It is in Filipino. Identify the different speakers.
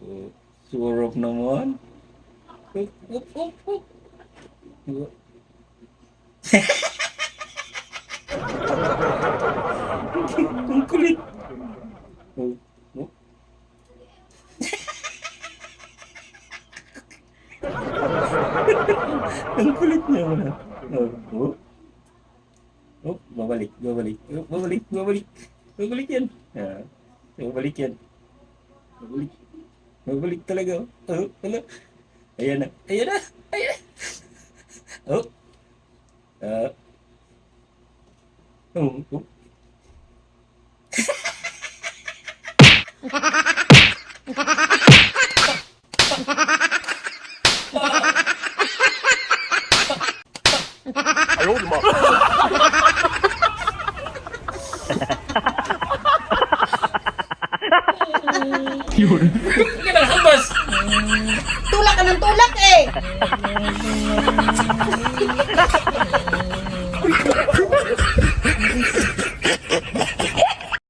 Speaker 1: oh, surop naman. Up, up, up, up. Ang kulit. Oh, oh. Ang kulit niya naman. Oh, oh. Oh, babalik, babalik. Oh, babalik, babalik. Babalik yan. Ah, babalik yan. Babalik. Babalik talaga. Oh, oh ano? Ayan na. Ayan na. Ayan na. Oh. Ah. oh, oh. Hindi ka nakahambas.
Speaker 2: Tulak ka ng tulak eh!